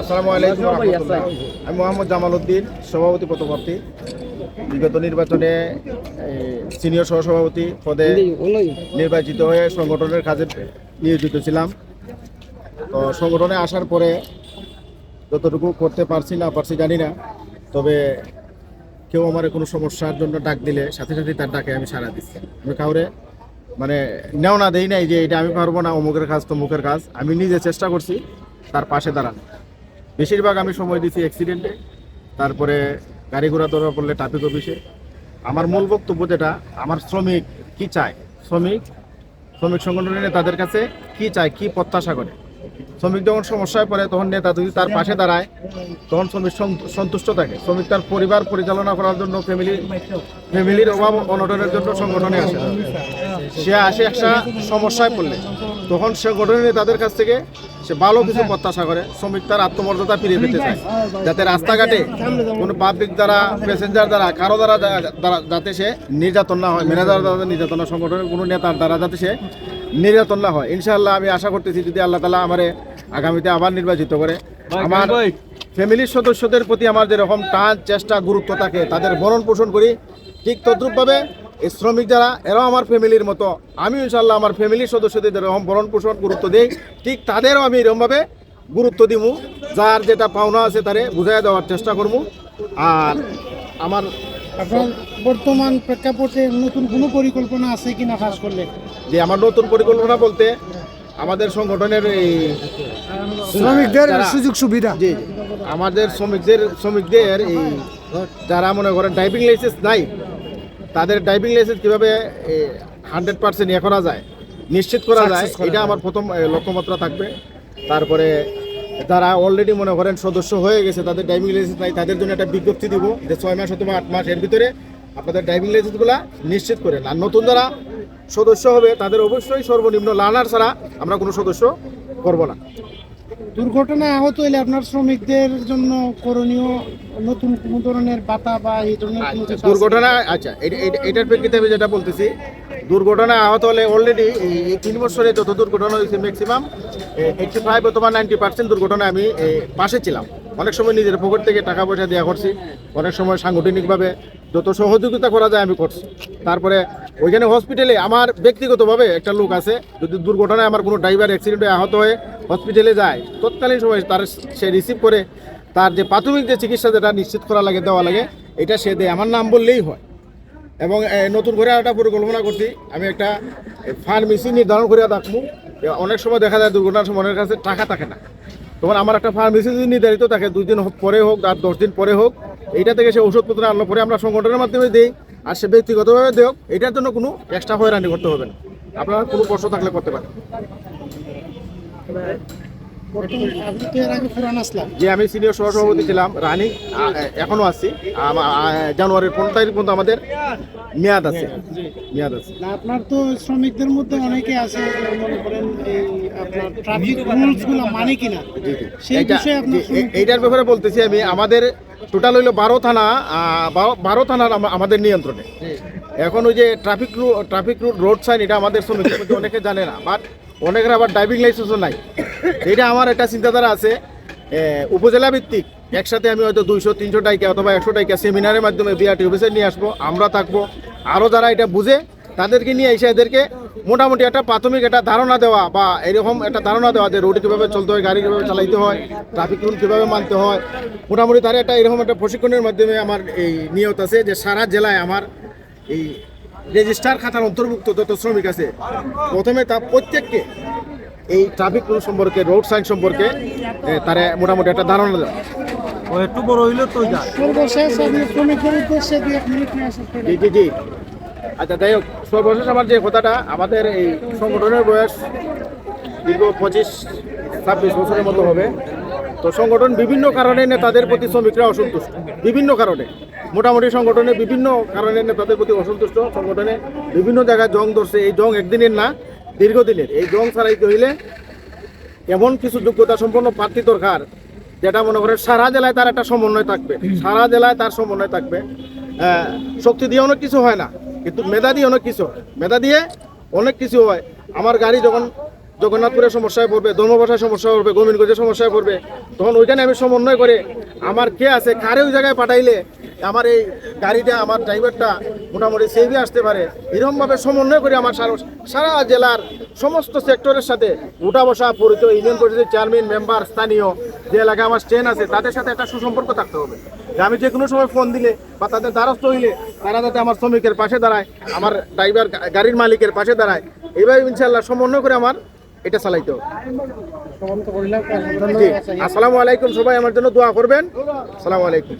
আসসালামু আলাইকুম আমি মোহাম্মদ জামাল উদ্দিন সভাপতি পদপ্রার্থী। বিগত নির্বাচনে সিনিয়র সহসভাপতি পদে নির্বাচিত হয়ে সংগঠনের কাজে নিয়োজিত ছিলাম। তো সংগঠনে আসার পরে যতটুকু করতে পারছি না পারছি জানি না। তবে কেউ আমার কোনো সমস্যার জন্য ডাক দিলে সাথে সাথে তার ডাকে আমি সাড়া দিচ্ছি। আমি কাউরে মানে নেও না, দেই নাই যে এটা আমি পারব না, অমুকের কাজ, তমুকের কাজ। আমি নিজে চেষ্টা করছি, তার পাশে দাঁড়ানো। বেশিরভাগ আমি সময় দিছি অ্যাক্সিডেন্টে তারপরে গাড়ি ঘোড়া দৌড়া করলে ট্রাফিক অফিসে আমার মূল বক্তব্য যেটা, আমার শ্রমিক কি চায়? শ্রমিক শ্রমিক সংগঠনে তাদের কাছে কি চায়, কি প্রত্যাশা করে? শ্রমিক যখন সমস্যায় পড়ে, তখন নেতা যদি তার পাশে দাঁড়ায়, তখন শ্রমিক সন্তুষ্ট থাকে। শ্রমিক তার পরিবার পরিচালনা করার জন্য ফ্যামিলি ফ্যামিলির অভাব অনটনের জন্য সংগঠনে আসে। সে আসে একটা সমস্যায় পড়লে। তখন সংগঠনের তাদের কাছ থেকে সে ভালো কিছু প্রত্যাশা করে। শ্রমিক তার আত্মমর্যাদা ফিরিয়ে পেতে চায়। যাতে রাস্তাঘাটে কোনো পাবলিক দ্বারা প্যাসেঞ্জার দ্বারা, কারও দ্বারা যাতে সে নির্যাতন না হয় ম্যানেজার দ্বারা নির্যাতন সংগঠনের কোনো নেতার দ্বারা, যাতে সে নির্যাতন না হয়। ইনশাআল্লাহ আমি আশা করতেছি যদি আল্লাহ তালা আমারে আগামীতে আবার নির্বাচিত করে। আমার ফ্যামিলির সদস্যদের প্রতি আমার যেরকম টান চেষ্টা গুরুত্ব থাকে তাদের ভরণ পোষণ করি। ঠিক তদ্রুপভাবে এই শ্রমিক যারা এরাও আমার ফ্যামিলির মতো। আমি ইনশাল্লাহ আমার ফ্যামিলির সদস্যদের যেরকম ভরণ পোষণ গুরুত্ব দিই ঠিক তাদেরও আমি এরকমভাবে গুরুত্ব দিব যার যেটা পাওনা আছে তারে বুঝাই দেওয়ার চেষ্টা করব আর আমার এখন বর্তমান প্রেক্ষাপটে নতুন কোনো পরিকল্পনা আছে কিনা খাস করলে? যে আমার নতুন পরিকল্পনা বলতে আমাদের সংগঠনের এই শ্রমিকদের সুযোগ সুবিধা। জি। আমাদের শ্রমিকদের শ্রমিকদের এই যারা মনে করেন ড্রাইভিং লাইসেন্স নাই তাদের ড্রাইভিং লাইসেন্স কীভাবে হান্ড্রেড পার্সেন্ট ইয়ে করা যায় নিশ্চিত করা যায় এটা আমার প্রথম লক্ষ্যমাত্রা থাকবে। তারপরে যারা অলরেডি মনে করেন সদস্য হয়ে গেছে তাদের ড্রাইভিং লাইসেন্স নাই তাদের জন্য একটা বিজ্ঞপ্তি দিব যে ছয় মাস অথবা আট মাস এর ভিতরে আপনাদের ড্রাইভিং লাইসেন্সগুলো নিশ্চিত করেন আর নতুন যারা সদস্য হবে তাদের অবশ্যই সর্বনিম্ন লার্নার ছাড়া আমরা কোনো সদস্য করব না। দুর্ঘটনায় আহত হলে আপনার শ্রমিকদের জন্য করণীয় নতুন কোনো ধরনের বাতা বা এই ধরনের কোনো দুর্ঘটনা আচ্ছা এটার প্রেক্ষিতে আমি যেটা বলতেছি দুর্ঘটনায় আহত হলে অলরেডি এই তিন বছরে যত দুর্ঘটনা হয়েছে ম্যাক্সিমাম এইটটি ফাইভ অথবা নাইনটি পার্সেন্ট দুর্ঘটনায় আমি পাশে ছিলাম। অনেক সময় নিজের পকেট থেকে টাকা পয়সা দেওয়া করছি অনেক সময় সাংগঠনিকভাবে যত সহযোগিতা করা যায় আমি করছি। তারপরে ওইখানে হসপিটালে আমার ব্যক্তিগতভাবে একটা লোক আছে, যদি দুর্ঘটনায় আমার কোনো ড্রাইভার অ্যাক্সিডেন্টে আহত হয়ে হসপিটালে যায়, তৎকালীন সময় তার সে রিসিভ করে, তার যে প্রাথমিক যে চিকিৎসা যেটা নিশ্চিত করা লাগে, দেওয়া লাগে, এটা সে দেয়। আমার নাম বললেই হয়। এবং নতুন করে একটা পরিকল্পনা করছি। আমি একটা ফার্মেসি নির্ধারণ করে রাখব। অনেক সময় দেখা যায় দুর্ঘটনার সময় অনেকের কাছে টাকা থাকে না। তখন আমার একটা ফার্মেসি যদি নির্ধারিত থাকে, দুই দিন পরে হোক, আর দশ দিন পরে হোক এইটা থেকে সে ওষুধপত্র আনলো পরে আমরা সংগঠনের মাধ্যমে দিই আর সে ব্যক্তিগতভাবে দেওক এটার জন্য কোনো এক্সট্রা হয়রানি করতে হবে না। আপনার কোনো প্রশ্ন থাকলে করতে পারেন। যে আমি সিনিয়র সহসভাপতি ছিলাম রানি এখনও আছি। জানুয়ারির পনেরো তারিখ পর্যন্ত আমাদের মেয়াদ আছে। মেয়াদ আছে। আপনার তো শ্রমিকদের মধ্যে অনেকে আছে মনে করেন ট্রাফিক রুলসগুলো মানে কিনা। সেই বিষয়ে এইটার ব্যাপারে বলতেছি আমি আমাদের টোটাল হইল বারো থানা বারো- থানার আমাদের নিয়ন্ত্রণে। এখন ওই যে traffic traffic route road sign এটা আমাদের শ্রমিকদের মধ্যে অনেকে জানে না বাট অনেকের আবার ড্রাইভিং লাইসেন্সও নাই। এটা আমার একটা চিন্তাধারা আছে উপজেলা ভিত্তিক। একসাথে আমি হয়তো দুইশো, তিনশো টাইকা অথবা একশো টাইকা সেমিনারের মাধ্যমে বিআরটি অফিসে নিয়ে আসব, আমরা থাকব। আরও যারা এটা বুঝে, তাদেরকে নিয়ে এসে এদেরকে মোটামুটি একটা প্রাথমিক একটা ধারণা দেওয়া বা এরকম একটা ধারণা দেওয়া যে রোডে কীভাবে চলতে হয় গাড়ি কীভাবে চালাইতে হয় ট্রাফিক রুল কীভাবে মানতে হয়। মোটামুটি তার একটা এরকম একটা প্রশিক্ষণের মাধ্যমে আমার এই নিয়ত আছে যে সারা জেলায় আমার এই রেজিস্টার খাতার অন্তর্ভুক্ত যত শ্রমিক আছে প্রথমে তা প্রত্যেককে এই ট্রাফিক রুল সম্পর্কে রোড সাইন সম্পর্কে তারে মোটামুটি একটা ধারণা দেওয়া। একটু বড় হইলে তো যা সর্বশেষ উদ্দেশ্যে জি জি। আচ্ছা যাই হোক, সর্বশেষ আমার যে কথাটা, আমাদের এই সংগঠনের বয়স দীর্ঘ পঁচিশ, ছাব্বিশ বছরের মতো হবে। তো সংগঠন বিভিন্ন কারণে নেতাদের প্রতি শ্রমিকরা অসন্তুষ্ট। বিভিন্ন কারণে। মোটামুটি সংগঠনে বিভিন্ন কারণে নেতাদের প্রতি অসন্তুষ্ট। সংগঠনে বিভিন্ন জায়গায় জং ধরছে। এই জং একদিনের না, দীর্ঘদিনের। এই জং ছাড়াইতে হইলে এমন কিছু যোগ্যতা সম্পন্ন প্রার্থী দরকার, যেটা মনে করেন সারা জেলায় তার একটা সমন্বয় থাকবে। সারা জেলায় তার সমন্বয় থাকবে। শক্তি দিয়ে অনেক কিছু হয় না। কিন্তু মেধা দিয়ে অনেক কিছু হয়। মেধা দিয়ে অনেক কিছু হয়। আমার গাড়ি যখন জগন্নাথপুরের সমস্যায় পড়বে ধর্মবাসায় সমস্যা পড়বে গোবিন্দগঞ্জের সমস্যায় পড়বে, তখন ওইখানে আমি সমন্বয় করে আমার কে আছে, কারে ওই জায়গায় পাঠাইলে আমার এই গাড়িটা, আমার ড্রাইভারটা মোটামুটি সেভে আসতে পারে। এরকমভাবে সমন্বয় করে আমার সারা সারা জেলার সমস্ত সেক্টরের সাথে উঠা বসা পরিচয় ইউনিয়ন পরিষদের চেয়ারম্যান মেম্বার স্থানীয় যে এলাকায় আমার ট্রেন আছে, তাদের সাথে একটা সুসম্পর্ক থাকতে হবে। আমি যে কোনো সময় ফোন দিলে বা তাদের দ্বারস্থ হইলে তারা যাতে আমার শ্রমিকের পাশে দাঁড়ায় আমার ড্রাইভার গাড়ির মালিকের পাশে দাঁড়ায় এইভাবে ইনশাল্লাহ সমন্বয় করে আমার এটা চালাইতে হবে। আসসালামু আলাইকুম সবাই আমার জন্য দোয়া করবেন। আসসালামু আলাইকুম।